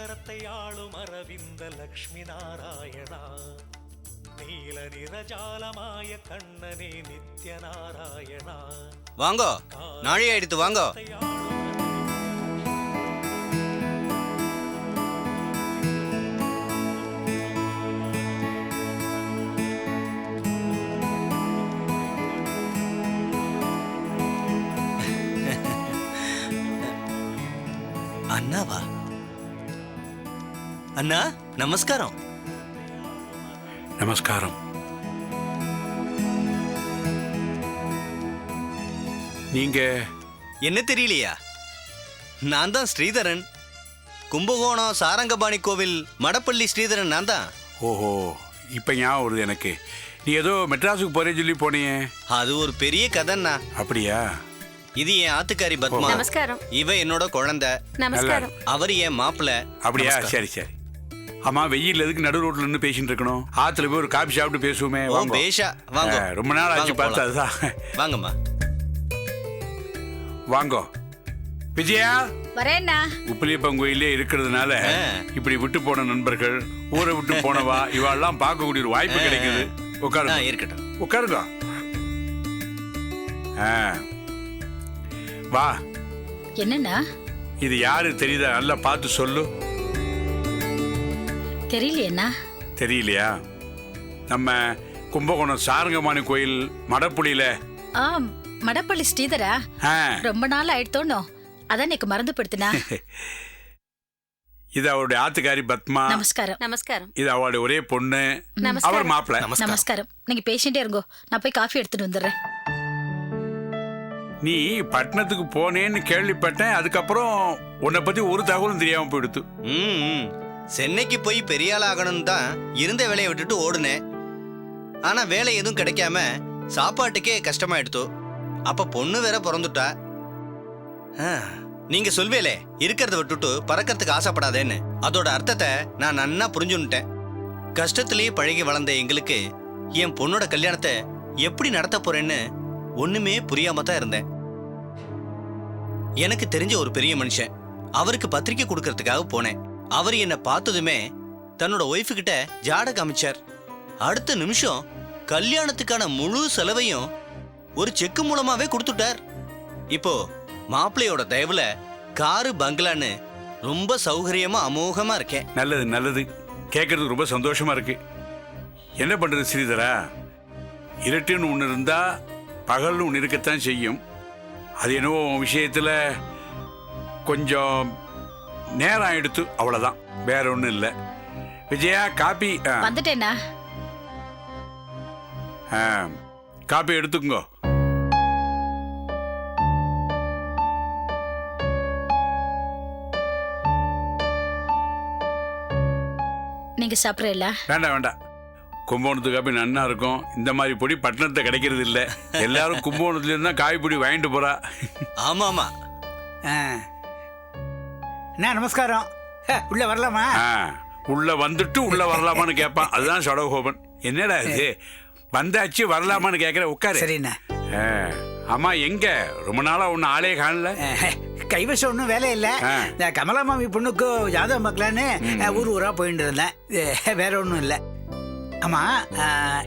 சக்கரத்தை ஆளும் அரவிந்த லக்ஷ்மி நாராயணா. நீல நிறஜாலமாய கண்ணனே நித்ய நாராயணா. வாங்கோ நாழி ஆயிடுத்து வாங்கோ. அண்ணா நமஸ்காரம். நமஸ்காரம். நீங்க? என்ன தெரியலையா? நான் தான் ஸ்ரீதரன். கும்பகோணம் சாரங்கபாணி கோவில் மடப்பள்ளி ஸ்ரீதரன் நான் தான். ஓஹோ இப்ப ஞாபகம் வருது எனக்கு. நீ ஏதோ மெட்ராஸுக்கு போறேன்னு சொல்லி போனியே. அது ஒரு பெரிய கதைண்ணா. அப்படியா? இது என் ஆத்துக்காரி பத்மா. நமஸ்காரம். இவ என்னோட குழந்தை. நமஸ்காரம். அவர் என் மாப்பிள்ள அப்படியா? சரி சரி. ஆமா வெயில் எதுக்கு நடு ரோட்ல நின்று பேசிட்டு இருக்கணும்? ஆத்துல போய் ஒரு காபி சாப்பிட்டு பேசுவோமே வாங்க. பேஷா வாங்க. ரொம்ப நாள் ஆச்சு பார்த்து. அதுதான் வாங்கம்மா. வாங்கோ. விஜயா? வரேன்னா உப்பிலியப்பன் கோயிலே இருக்கிறதுனால. இப்படி விட்டு போன நண்பர்கள் ஊரை விட்டு போனவா இவாள்லாம் பார்க்கக்கூடிய ஒரு வாய்ப்பு. கிடைக்குது. உட்காருங்க. இருக்கட்டும். உட்காருங்க. ஆ. வா. என்னண்ணா? இது யாரு தெரியுதா? நல்லா பார்த்து சொல்லு. தெரியலையேண்ணா. தெரியலையா? நம்ம கும்பகோணம் சாரங்கமாணி கோயில் மடப்புலியில ஆ மடப்பள்ளி ஸ்ரீதரா. ஆ, ரொம்ப நாள் ஆயிடுத்தோனோ அதான் எனக்கு மறந்து படுத்துனா இது அவருடைய ஆத்துக்காரி பத்மா. நமஸ்காரம். நமஸ்காரம். இது அவளுடைய ஒரே பொண்ணு. அவர் மாப்பிள்ள நமஸ்காரம். நீங்க பேசிட்டே இருங்கோ. நான் போய் காஃபி எடுத்துட்டு வந்துடுறேன். நீ பட்டணத்துக்கு போனேன்னு கேள்விப்பட்டேன். அதுக்கப்புறம் உன்னை பத்தி ஒரு தகவலும் தெரியாம போயிடுத்து. ம், ம். சென்னைக்கு போய் பெரிய ஆள் ஆகணும்னு தான் இருந்த வேலையை விட்டுட்டு ஓடுனேன். ஆனால் வேலை எதுவும் கிடைக்காம சாப்பாட்டுக்கே கஷ்டமாயிடுத்து. அப்போ பொண்ணு வேற பிறந்துட்டா. நீங்கள் சொல்வேலே இருக்கிறத விட்டுட்டு பறக்கிறதுக்கு ஆசைப்படாதேன்னு. அதோட அர்த்தத்தை நான் நன்னா புரிஞ்சுன்னுட்டேன் கஷ்டத்துலேயே பழகி வளர்ந்த எங்களுக்கு என் பொண்ணோட கல்யாணத்தை எப்படி நடத்த போறேன்னு ஒன்றுமே புரியாம தான் இருந்தேன். எனக்கு தெரிஞ்ச ஒரு பெரிய மனுஷன். அவருக்கு பத்திரிக்கை கொடுக்கறதுக்காக போனேன். அவர் என்னை பார்த்ததுமே தன்னோட ஒய்ஃபு கிட்ட ஜாட காமிச்சார் அடுத்த நிமிஷம் கல்யாணத்துக்கான முழு செலவையும் ஒரு செக்கு மூலமாவே கொடுத்துட்டார். இப்போ மாப்பிள்ளையோட தயவுல காரு பங்களான்னு ரொம்ப சௌகரியமா அமோகமா இருக்கேன். நல்லது நல்லது. கேட்கறதுக்கு ரொம்ப சந்தோஷமா இருக்கு. என்ன பண்றது ஸ்ரீதரா? இருட்டுன்னு ஒன்று இருந்தா பகல்னு ஒன்று இருக்கத்தான் செய்யும். அது என்னவோ விஷயத்தில் விஷயத்துல கொஞ்சம் நேரம் எடுத்து அவ்வளோதான் வேற ஒன்றும் இல்லை. விஜயா காப்பி ஆ, வந்துட்டேண்ணா. ஆ, காப்பி எடுத்துக்கோங்க. நீங்க சாப்பிட்றீல்ல வேண்டாம் வேண்டாம் கும்பகோணத்து காப்பி நன்னா இருக்கும். இந்த மாதிரி பொடி பட்டணத்தை கிடைக்கிறது இல்லை. எல்லாரும் கும்பகோணத்துல இருந்தா காய் பொடி வாங்கிட்டு போறா. ஆமா ஆமா ஆ. அண்ணா நமஸ்காரம். உள்ள வரலாமா? உள்ள வந்துட்டு உள்ள வரலாமான்னு கேட்பான் அதுதான் சடகோபன். என்னடா இது? வந்தாச்சு வரலாமான்னு கேட்குற உட்காரு. சரிண்ணா. அம்மா எங்க? ரொம்ப நாளா ஒன்னு ஆளே காணல. கைவசம் ஒன்றும் வேலை இல்லை. கமலா மாமி பொண்ணுக்கு ஜாதகம் பார்க்கலான்னு ஊர் ஊரா போயிட்டு இருந்தேன். வேற ஒன்றும் இல்லை. ஆமா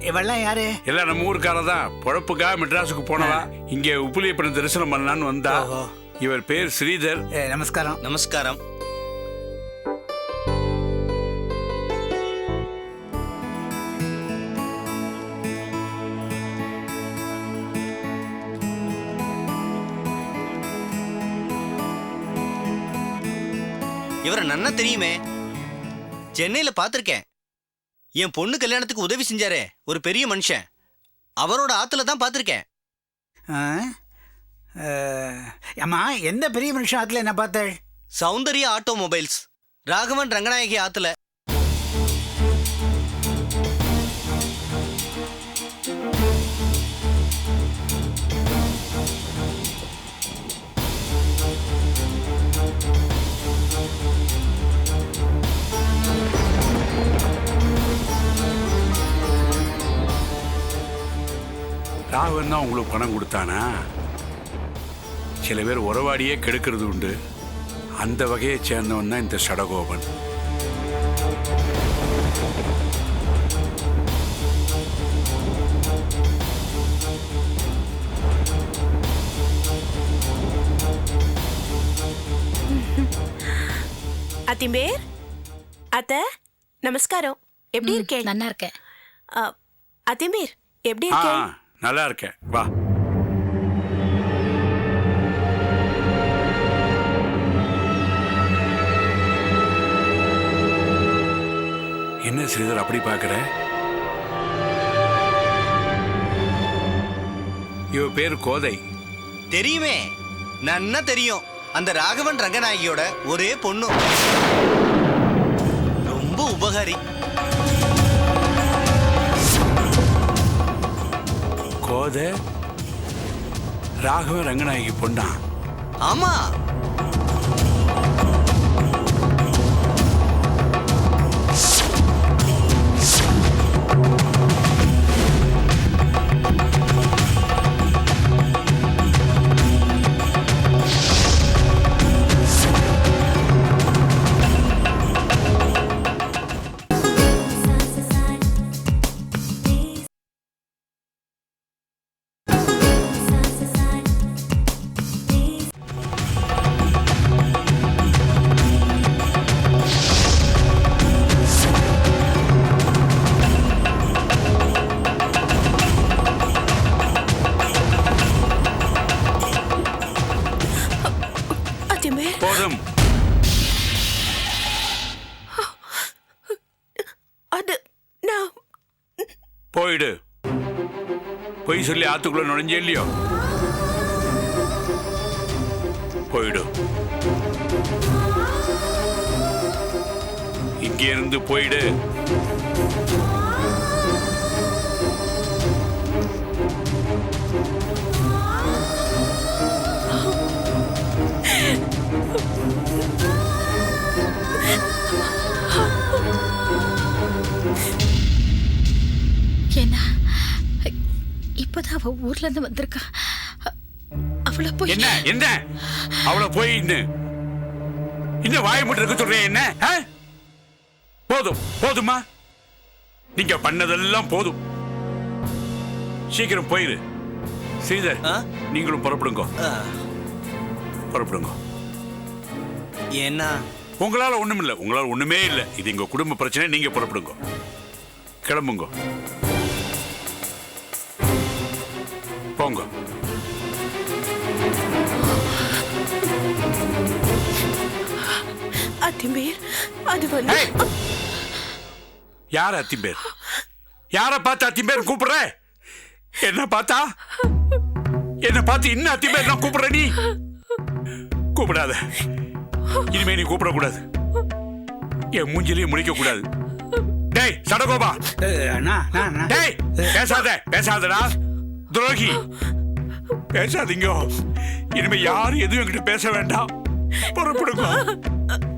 இவெல்லாம் யாரு? எல்லாம் நம்ம ஊருக்கார தான். பொழப்புக்காக மெட்ராஸுக்கு போனவா. இங்க உப்புலியப்பன தரிசனம் பண்ணலான்னு வந்தா. இவர் பேர் ஸ்ரீதர். அஹ், நமஸ்காரம். நமஸ்காரம். இவரை நன்னா தெரியுமே? சென்னையில பார்த்திருக்கேன் என் பொண்ணு கல்யாணத்துக்கு உதவி செஞ்சாரே ஒரு பெரிய மனுஷன். அவரோட ஆத்துல தான் பார்த்திருக்கேன் ஆ? அம்மா எந்த பெரிய மனுஷன் ஆத்துல என்ன பார்த்தாள்? சௌந்தர்யா ஆட்டோமொபைல்ஸ். ராகவன் ரங்கநாயகி ஆத்துல. ராகவன் தான் உங்களுக்கு பணம் கொடுத்தானா? சில பேர் உறவாடியே கெடுக்கிறது உண்டு. அந்த வகையை சேர்ந்தவன் தான் இந்த சடகோபன். அத்திம்பேர் அத்த நமஸ்காரம். எப்படி இருக்கேன்? நல்லா இருக்கேன் அத்திம்பேர் எப்படி இருக்கேன் நல்லா இருக்கேன்? வா. என்ன ஸ்ரீதர் அப்படி பார்க்குற? இவ பேர் கோதை. தெரியுமே. நன்னா தெரியும்? அந்த ராகவன் ரங்கநாயகியோட ஒரே பொண்ணு. ரொம்ப உபகாரி. கோதை ராகவ ரங்கநாயகி பொண்ணா? ஆமா. அப்படின்னு சொல்லி ஆத்துக்குள்ள நுழைஞ்சே இல்லையோ போயிடும் இங்கே இருந்து போயிடு இப்பதான் அவ ஊர்ல இருந்து வந்திருக்கா. அவளை போய் என்ன? என்ன? அவளை போய் இன்னும் வாய மட்டும் இருக்க சொல்றேன் என்ன? ஆ? போதும் போதுமா நீங்க பண்ணதெல்லாம் போதும். சீக்கிரம் போயிரு. ஸ்ரீதர் ஆ? நீங்களும் புறப்படுங்க. ஆ, புறப்படுங்க. ஏன்னா? உங்களால ஒண்ணும் இல்ல உங்களால ஒண்ணுமே இல்ல. இது எங்க குடும்ப பிரச்சனை நீங்க புறப்படுங்க. கிளம்புங்க. போங்க அத்திம்பேர் அது வந்து! யார் அத்திம்பேர்? யார பார்த்து அத்திம்பேர் கூப்பிடுற? என்ன பார்த்தா? என்ன பார்த்து இன்னும் அத்திம்பேர் நான் கூப்பிடுற நீ? கூப்பிடாத. இனிமே நீ கூப்பிடக்கூடாது. என் மூஞ்சிலையும் முடிக்க கூடாது டேய் சடகோபா. டேய் பேசாத பேசாதடா. துரோகி பேசாதீங்க. இனிமே யாரும் எதுவும் என்கிட்ட பேச வேண்டாம். புறப்படுங்க.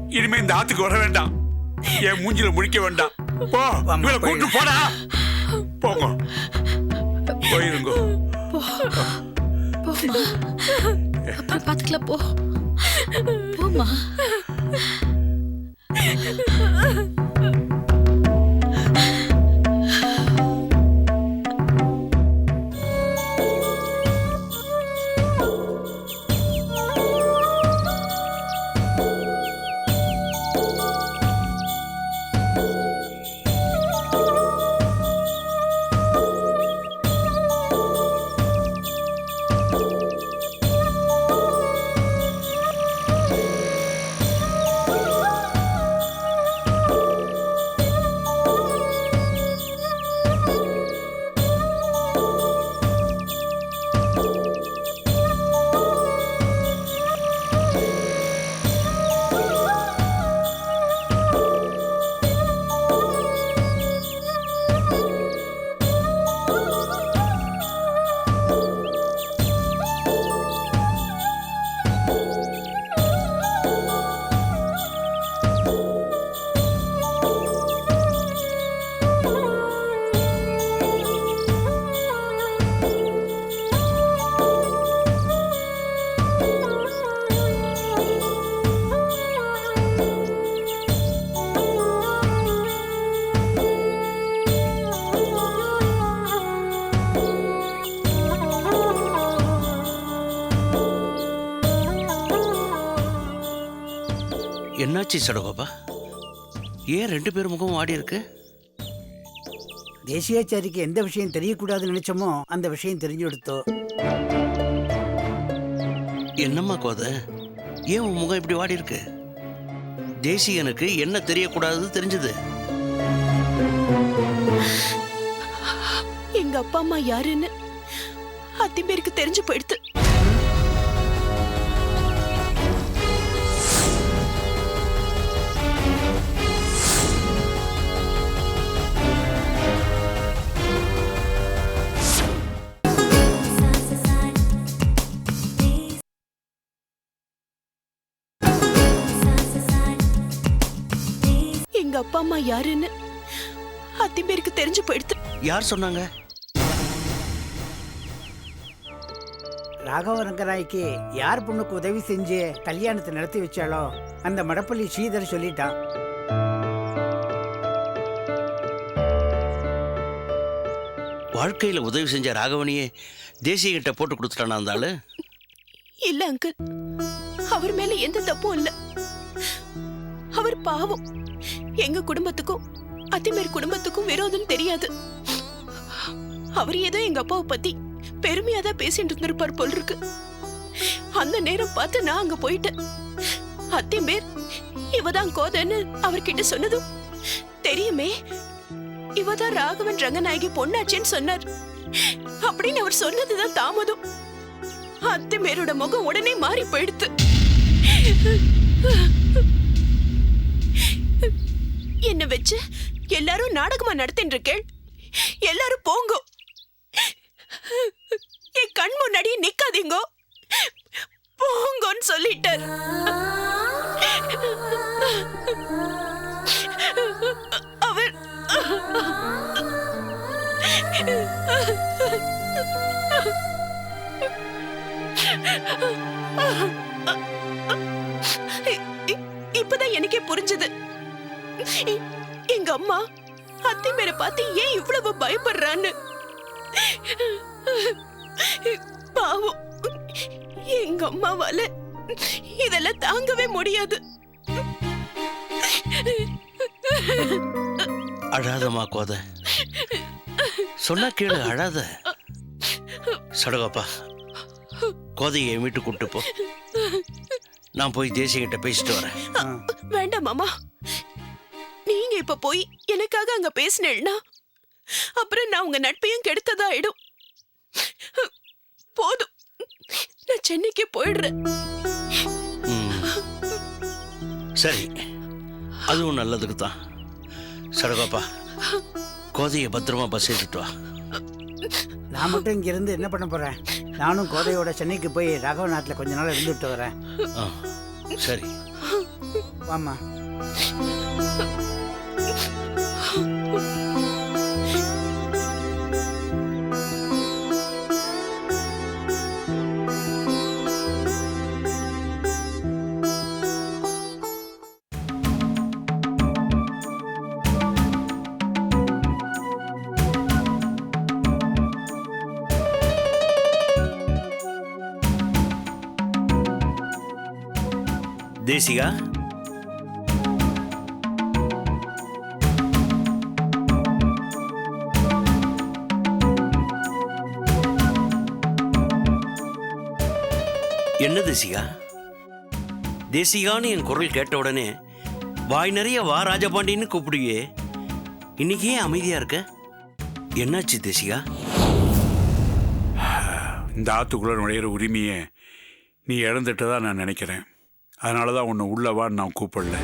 இனிமே இந்த ஆத்துக்கு வர வேண்டாம். என் மூஞ்சில முழிக்க வேண்டாம். போ உங்களை கூட்டு போடா. போங்க. போயிருங்க. அப்புறம் பாத்துக்கலாம் போ. போமா என்னாச்சு சடகோபா? ஏன் ரெண்டு பேர் முகம் வாடி இருக்கு? தேசியாச்சாரிக்கு எந்த விஷயம் தெரியக்கூடாதுன்னு நினைச்சோமோ அந்த விஷயம் தெரிஞ்சு கொடுத்தோ என்னம்மா கோத? ஏன் உன் முகம் இப்படி வாடி இருக்கு? தேசியனுக்கு என்ன தெரியக்கூடாது தெரிஞ்சது. எங்க அப்பா அம்மா யாருன்னு அத்திம்பேருக்கு தெரிஞ்சு போயிடுத்து. அப்பா அம்மா யாருன்னு அத்திம்பேருக்கு தெரிஞ்சு போயிடுத்து. யார் சொன்னாங்க? ராகவ ரங்கராய்க்கு யார் பொண்ணுக்கு உதவி செஞ்சு கல்யாணத்தை நடத்தி வச்சாலோ அந்த மடப்பள்ளி ஸ்ரீதர் சொல்லிட்டான். வாழ்க்கையில உதவி செஞ்ச ராகவனியே தேசிய கிட்ட போட்டு கொடுத்துட்டானா அந்த ஆளு? இல்ல அங்கிள் அவர் மேல எந்த தப்பும் இல்ல. அவர் பாவம். எங்க குடும்பத்துக்கும் அத்திமேர் குடும்பத்துக்கும் விரோதம் தெரியாது. அவர் ஏதோ எங்க அப்பாவை பத்தி பெருமையா தான் பேசிட்டு இருந்திருப்பார் போல் இருக்கு அந்த நேரம் பார்த்து நான் அங்க போயிட்டேன். அத்திமேர் இவதான் கோதன்னு அவர்கிட்ட சொன்னதும் தெரியுமே இவதான் ராகவன் ரங்கநாயகி பொண்ணாச்சேன்னு சொன்னார். அப்படின்னு அவர் சொன்னதுதான் தாமதம். அத்திமேரோட முகம் உடனே மாறி போயிடுத்து. என்ன வச்சு எல்லாரும் நாடகமா நடத்தின்னு இருக்கேள். எல்லாரும் போங்கோ. என் கண் முன்னாடியே நிக்காதீங்கோ. போங்கோன்னு சொல்லிட்டார் அவர் இப்பதான் எனக்கே புரிஞ்சது. எங்க அம்மா அத்தை மேல பார்த்து ஏன் இவ்வளவு பயப்படுறான்னு. பாவம் எங்க அம்மாவால இதெல்லாம் தாங்கவே முடியாது. அழாதம்மா கோத. சொன்னா கேளு அழாத. சடகோப்பா கோதையை என் வீட்டுக்கு கூட்டு போ. நான் போய் தேசிய கிட்ட பேசிட்டு வரேன். வேண்டாம் மாமா. நீங்க இப்ப போய் எனக்காக அங்க பேசினேன்னா அப்புறம் நான் உங்க நட்பையும் கெடுத்ததா ஆயிடும். போதும். நான் சென்னைக்கு போயிடுறேன். சரி. அதுவும் நல்லதுக்கு தான். சடகோப்பா கோதையை பத்திரமா பஸ் ஏற்றிட்டு வா. நான் மட்டும் இங்க இருந்து என்ன பண்ண போறேன்? நானும் கோதையோட சென்னைக்கு போய் ராகவ நாட்டில் கொஞ்ச நாள் இருந்துட்டு வரேன். சரி. வாமா தேசிகா என்ன தேசிகா? தேசிகான்னு என் குரல் கேட்ட உடனே வாய் நிறைய வா ராஜபாண்டின்னு கூப்பிடுவியே. இன்னைக்கு ஏன் அமைதியா இருக்க? என்னாச்சு தேசிகா? இந்த ஆத்துக்குள்ள நுழையிற உரிமையை நீ இழந்துட்டதா நான் நினைக்கிறேன். அதனால தான் உன்னை உள்ளவான்னு நான் கூப்பிடல.